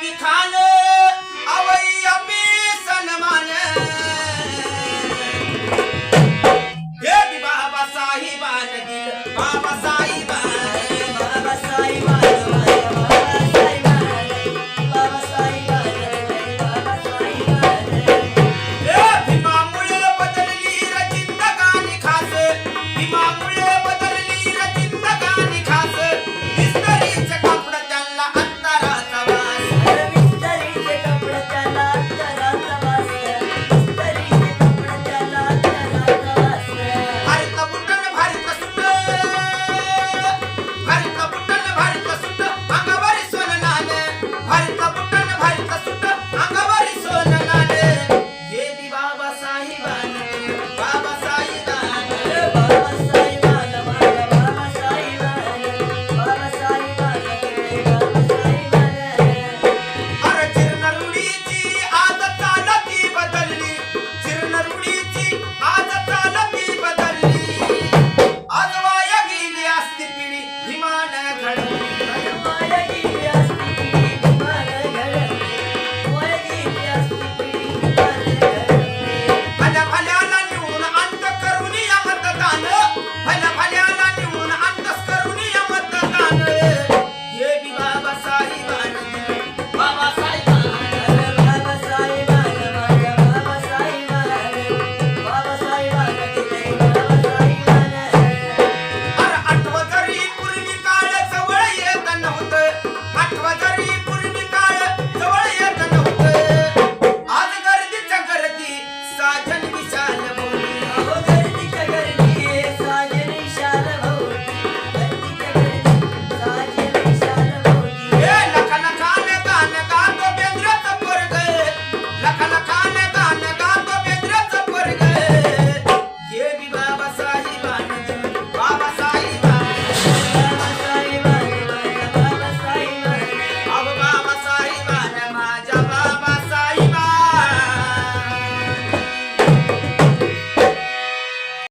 पिखान आवई अपी सन्मान हे बाबा साहेबान दिल बाबा Thank you.